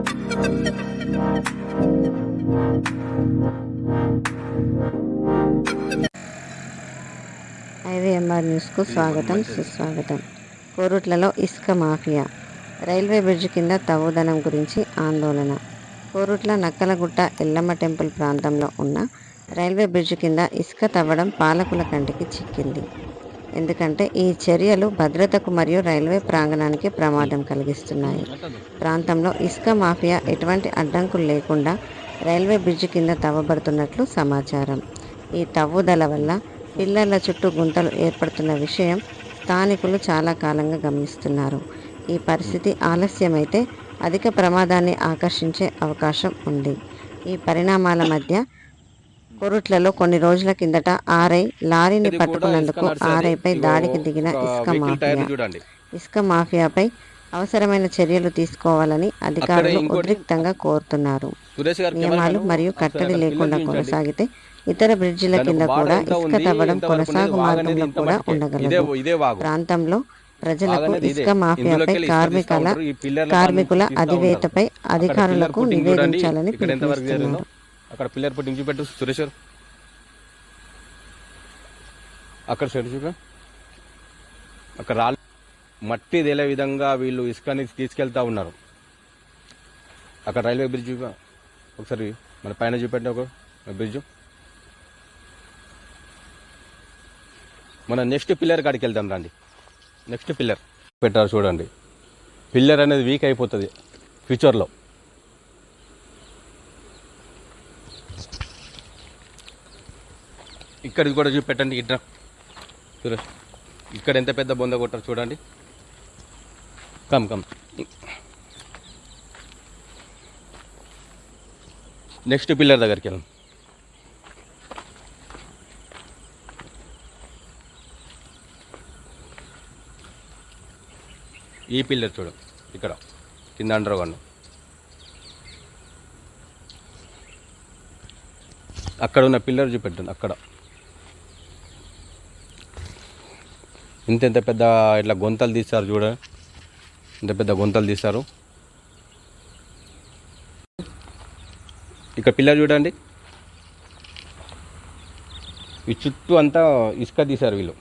ఐవీఎంఆర్ న్యూస్కు స్వాగతం సుస్వాగతం. కోరుట్లలో ఇసుక మాఫియా. రైల్వే బ్రిడ్జ్ కింద తవ్వుదనం గురించి ఆందోళన. కోరుట్ల నక్కలగుట్ట ఎల్లమ్మ టెంపుల్ ప్రాంతంలో ఉన్న రైల్వే బ్రిడ్జ్ కింద ఇసుక తవ్వడం పాలకుల కంటికి చిక్కింది. ఎందుకంటే ఈ చర్యలు భద్రతకు మరియు రైల్వే ప్రాంగణానికి ప్రమాదం కలిగిస్తున్నాయి. ప్రాంతంలో ఇసుక మాఫియా ఎటువంటి అడ్డంకులు లేకుండా రైల్వే బ్రిడ్జ్ కింద తవ్వబడుతున్నట్లు సమాచారం. ఈ తవ్వుదల వల్ల పిల్లర్ల చుట్టూ గుంతలు ఏర్పడుతున్న విషయం స్థానికులు చాలా కాలంగా గమనిస్తున్నారు. ఈ పరిస్థితి ఆలస్యమైతే అధిక ప్రమాదాన్ని ఆకర్షించే అవకాశం ఉంది. ఈ పరిణామాల మధ్య కొరుట్లలో కొన్ని రోజుల కిందట ఆర్ఐ లారీని పట్టుకున్నందుకు ఆర్ఐపై దాడికి దిగిన ఇసుక మాఫియా ఇసుక మాఫియాపై అవసరమైన చర్యలు తీసుకోవాలని అధికారులు ఉద్రిక్తంగా కోరుతున్నారు. నియమాలు మరియు కట్టడి లేకుండా కొనసాగితే ఇతర బ్రిడ్జిల కింద కూడా ఇసుక తవ్వడం కొనసాగు మార్గంలో కూడా ఉండగలదు. ప్రాంతంలో ప్రజలకు. ఇసుక మాఫియాపై కార్మికుల కార్మికుల అధివేతపై అధికారులకు. నివేదించాలని పిలుపునిస్తున్నారు. అక్కడ పిల్లర్ పుట్టింగ్ చూపెట్టు సురేష్ గారు. అక్కడ సైడ్ అక్కడ రాళ్ళు. మట్టి తేలే విధంగా వీళ్ళు ఇసుకని తీసుకెళ్తా ఉన్నారు. అక్కడ రైల్వే బ్రిడ్జ్ ఒకసారి మన పైన చూపెట్టిన ఒక బ్రిడ్జ్. మన నెక్స్ట్ పిల్లర్ కాడికి వెళ్దాం రండి. Next pillar. పెట్టారు చూడండి. పిల్లర్ అనేది వీక్ అయిపోతుంది. ఫ్యూచర్లో. ఇక్కడ కూడా చూపెట్టండి ఇట్లా చూడ. ఇక్కడ ఎంత పెద్ద బొంద కొట్టారు చూడండి. Come come. నెక్స్ట్ పిల్లర్ దగ్గరికి వెళ్ళాం. ఈ పిల్లర్ చూడు ఇక్కడ. కింద అండర్ గ్రౌండ్. అక్కడ ఉన్న పిల్లర్ చూపెట్టండి అక్కడ. ఇంత ఎంత పెద్ద ఇట్లా గొంతలు తీస్తారు చూడ. ఇంత పెద్ద గొంతలు తీస్తారు. ఇక్కడ పిల్లలు చూడండి. ఈ చుట్టూ అంతా ఇసుక తీశారు వీళ్ళు.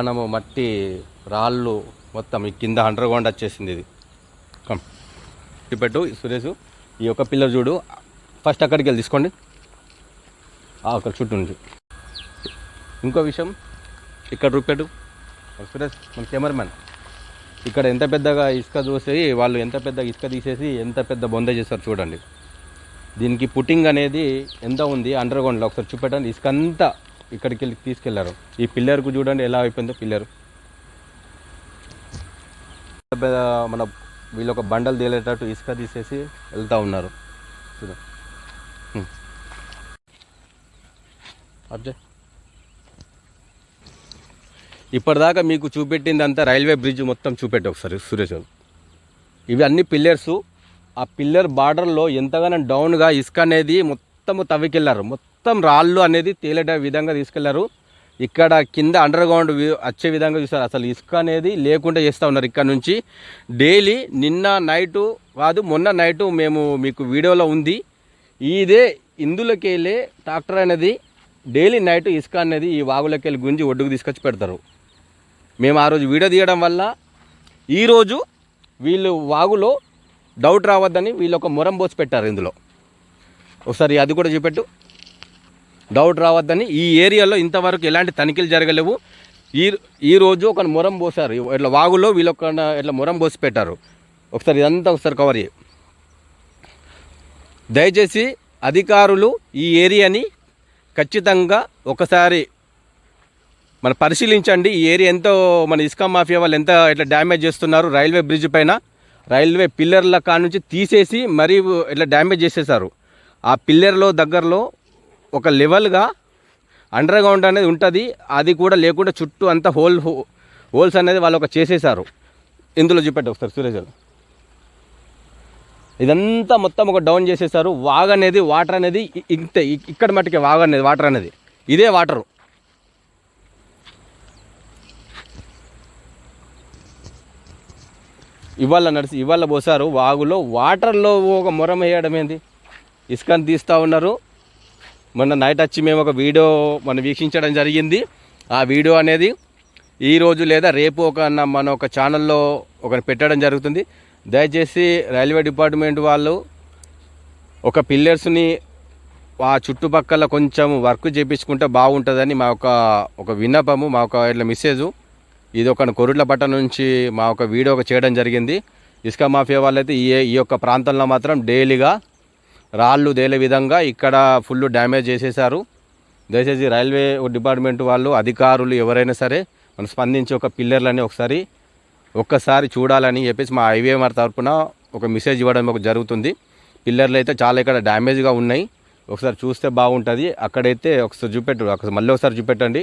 మనము మట్టి రాళ్ళు మొత్తం ఈ కింద అండర్ గ్రౌండ్ వచ్చేసింది ఇది. కమ్ సురేష్ ఈ యొక్క పిల్లర్ చూడు. ఫస్ట్ అక్కడికి వెళ్ళి తీసుకోండి. ఆ, అక్కడ చుట్టూ నుంచి. ఇంకో విషయం ఇక్కడ చూపెట్టు సురేష్ మన కెమెరామెన్. ఇక్కడ ఎంత పెద్దగా ఇసుక చూసి వాళ్ళు ఎంత పెద్ద ఇసుక తీసేసి ఎంత పెద్ద బొంద చేస్తారు చూడండి. దీనికి పుట్టింగ్ అనేది ఎంత ఉంది అండర్గ్రౌండ్లో? ఒకసారి చూపెట్టండి. ఇసుక అంతా ఇక్కడికి వెళ్ళి తీసుకెళ్ళారు. ఈ పిల్లర్కు చూడండి ఎలా అయిపోయిందో పిల్లర్. మన వీళ్ళు ఒక బండలు తేలేటట్టు ఇసుక తీసేసి వెళ్తూ ఉన్నారు. చూడ. అబ్జెక్ట్ ఇప్పటిదాకా మీకు చూపెట్టింది అంతా రైల్వే బ్రిడ్జ్ మొత్తం చూపెట్టు ఒకసారి సురేష్ గారు. ఇవి అన్ని పిల్లర్స్. ఆ పిల్లర్ బార్డర్లో ఎంతగానో డౌన్గా ఇసుక అనేది మొత్తం తవ్వికెళ్ళారు మొత్తం రాళ్ళు అనేది తేలేట విధంగా తీసుకెళ్ళారు. ఇక్కడ కింద అండర్ గ్రౌండ్ వచ్చే విధంగా చూసారు అసలు ఇసుక అనేది లేకుండా చేస్తూ ఉన్నారు ఇక్కడ నుంచి. డైలీ నిన్న నైటు కాదు మొన్న నైటు మేము మీకు వీడియోలో ఉంది. ఇదే ఇందులోకి వెళ్ళే ట్రాక్టర్ అనేది డైలీ నైట్ ఇసుక అనేది ఈ వాగులోకి వెళ్ళి గుంజి ఒడ్డుకు తీసుకొచ్చి పెడతారు. మేము ఆ రోజు వీడియో తీయడం వల్ల ఈరోజు వీళ్ళు వాగులో డౌట్ రావద్దని వీళ్ళు ఒక మొరం పోసి పెట్టారు ఇందులో. ఒకసారి అది కూడా చూపెట్టు. డౌట్ రావద్దని ఈ ఏరియాలో ఇంతవరకు ఎలాంటి తనిఖీలు జరగలేవు. ఈ ఈరోజు ఒక మొరం పోసారు ఇట్లా వాగులో వీళ్ళు ఒక ఇట్లా మొరం పోసి పెట్టారు. ఒకసారి ఇదంతా ఒకసారి కవర్ చేయి. దయచేసి అధికారులు ఈ ఏరియాని ఖచ్చితంగా ఒకసారి మన పరిశీలించండి ఈ ఏరియా ఎంతో మన ఇసుక మాఫియా వాళ్ళు ఎంత ఇట్లా డ్యామేజ్ చేస్తున్నారు రైల్వే బ్రిడ్జ్ పైన. రైల్వే పిల్లర్ల కాడ నుంచి తీసేసి మరీ ఇట్లా డ్యామేజ్ చేసేసారు ఆ పిల్లర్లో దగ్గరలో ఒక లెవెల్గా అండర్ గ్రౌండ్ అనేది ఉంటుంది అది కూడా లేకుండా చుట్టూ అంతా హోల్ హోల్స్ అనేది వాళ్ళు ఒక చేసేసారు ఇందులో చూపెట్టు ఒకసారి సురేష్ ఇదంతా మొత్తం ఒక డౌన్ చేసేసారు వాగ్ అనేది వాటర్ అనేది ఇంతే ఇక్కడ మట్టుకే వాగ్ అనేది వాటర్ అనేది. ఇదే వాటరు. ఇవాళ నడిచి ఇవాళ పోసారు. వాగులో వాటర్లో ఒక మొరం వేయడం ఏంది? ఇసుకని తీస్తూ ఉన్నారు. మొన్న నైట్ వచ్చి మేము ఒక వీడియో మనం వీక్షించడం జరిగింది. ఆ వీడియో అనేది ఈ రోజు లేదా రేపు ఒక మన ఒక ఛానల్లో ఒక పెట్టడం జరుగుతుంది. దయచేసి రైల్వే డిపార్ట్మెంట్ వాళ్ళు ఒక పిల్లర్స్ని ఆ చుట్టుపక్కల కొంచెం వర్క్ చేయించుకుంటే బాగుంటుందని మా ఒక ఒక విన్నపము మా ఒక ఇట్లా మెసేజు ఇది ఒక కొరుట్ల పట్టణం నుంచి మా ఒక వీడియో ఒక చేయడం జరిగింది. ఇసుక మాఫియా వాళ్ళైతే ఈ ఈ యొక్క ప్రాంతంలో మాత్రం డైలీగా రాళ్ళు దేలే విధంగా ఇక్కడ ఫుల్ డ్యామేజ్ చేసేశారు. దయచేసి రైల్వే డిపార్ట్మెంట్ వాళ్ళు అధికారులు ఎవరైనా సరే మనం స్పందించి ఒక పిల్లర్లని ఒకసారి ఒక్కసారి చూడాలని చెప్పేసి మా ఐవీఎంఆర్ తరపున ఒక మెసేజ్ ఇవ్వడం ఒక జరుగుతుంది. పిల్లర్లు అయితే చాలా ఇక్కడ డ్యామేజ్గా ఉన్నాయి. ఒకసారి చూస్తే బాగుంటుంది. అక్కడైతే ఒకసారి చూపెట్టు ఒకసారి మళ్ళీ ఒకసారి చూపెట్టండి.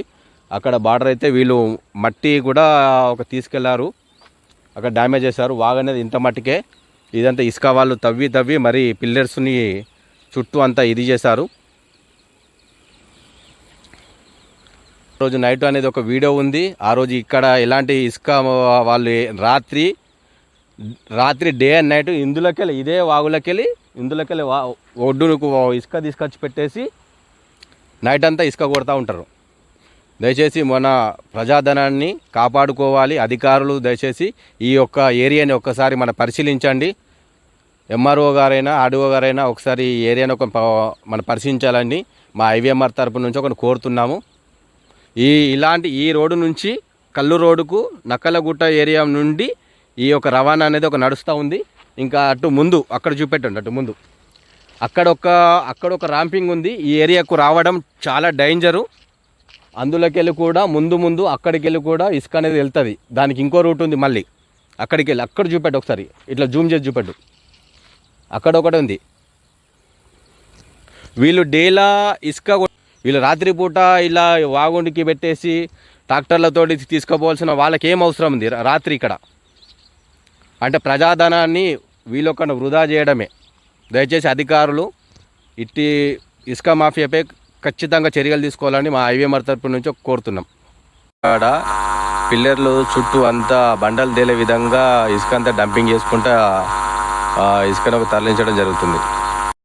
అక్కడ బార్డర్ అయితే వీళ్ళు మట్టి కూడా ఒక తీసుకెళ్ళారు. అక్కడ డ్యామేజ్ చేశారు. వాగనేది ఇంత మట్టికే. ఇదంతా ఇసుక వాళ్ళు తవ్వి తవ్వి మరి పిల్లర్స్ని చుట్టూ అంతా ఇది చేశారు. రోజు నైట్ అనేది ఒక వీడియో ఉంది. ఆ రోజు ఇక్కడ ఎలాంటి ఇసుక వాళ్ళు రాత్రి రాత్రి డే అండ్ నైట్ ఇందులోకెళ్ళి ఇదే వాగులకెళ్ళి ఇందులోకెళ్ళి వా ఒడ్డుకు ఇసుక తీసుకొచ్చి పెట్టేసి నైట్ అంతా ఇసుక కొడతా ఉంటారు. దయచేసి మన ప్రజాధనాన్ని కాపాడుకోవాలి. అధికారులు దయచేసి ఈ యొక్క ఏరియాని ఒక్కసారి మన పరిశీలించండి. ఎంఆర్ఓ గారైనా ఆర్డీఓ గారైనా ఒకసారి ఈ ఏరియాని ఒక ప- మన పరిశీలించాలని మా ఐవీఎంఆర్ తరపు నుంచి ఒకటి కోరుతున్నాము. ఈ ఇలాంటి ఈ రోడ్డు నుంచి కల్లు రోడ్డుకు నక్కలగుట్ట ఏరియా నుండి ఈ యొక్క రవాణా అనేది ఒక నడుస్తూ ఉంది. ఇంకా అటు ముందు అక్కడ చూపెట్టండి అటు ముందు. అక్కడ ఒక అక్కడ ఒక ర్యాంపింగ్ ఉంది. ఈ ఏరియాకు రావడం చాలా డేంజరు అందులోకెళ్ళి కూడా ముందు ముందు అక్కడికి వెళ్ళి కూడా ఇసుక అనేది వెళ్తుంది. దానికి ఇంకో రూట్ ఉంది మళ్ళీ. అక్కడికి వెళ్ళి అక్కడ చూపెట్టు ఒకసారి. ఇట్లా జూమ్ చేసి చూపెట్టు. అక్కడ ఒకటి ఉంది. వీళ్ళు డేలా ఇసుక వీళ్ళు రాత్రిపూట ఇలా వాగుండికి పెట్టేసి ట్రాక్టర్లతోటి తీసుకుపోవాల్సిన వాళ్ళకి ఏం అవసరం ఉంది? రాత్రి ఇక్కడ. అంటే ప్రజాధనాన్ని వీళ్ళొక్క వృధా చేయడమే. దయచేసి అధికారులు ఇట్టి ఇసుక మాఫియాపై ఖచ్చితంగా చర్యలు తీసుకోవాలని మా ఐవీఎంఆర్ తరపు నుంచి కోరుతున్నాం. ఇక్కడ పిల్లర్లు చుట్టూ అంతా బండలు తేలే విధంగా ఇసుక అంతా డంపింగ్ చేసుకుంటా ఆ, ఇసుకను తరలించడం జరుగుతుంది.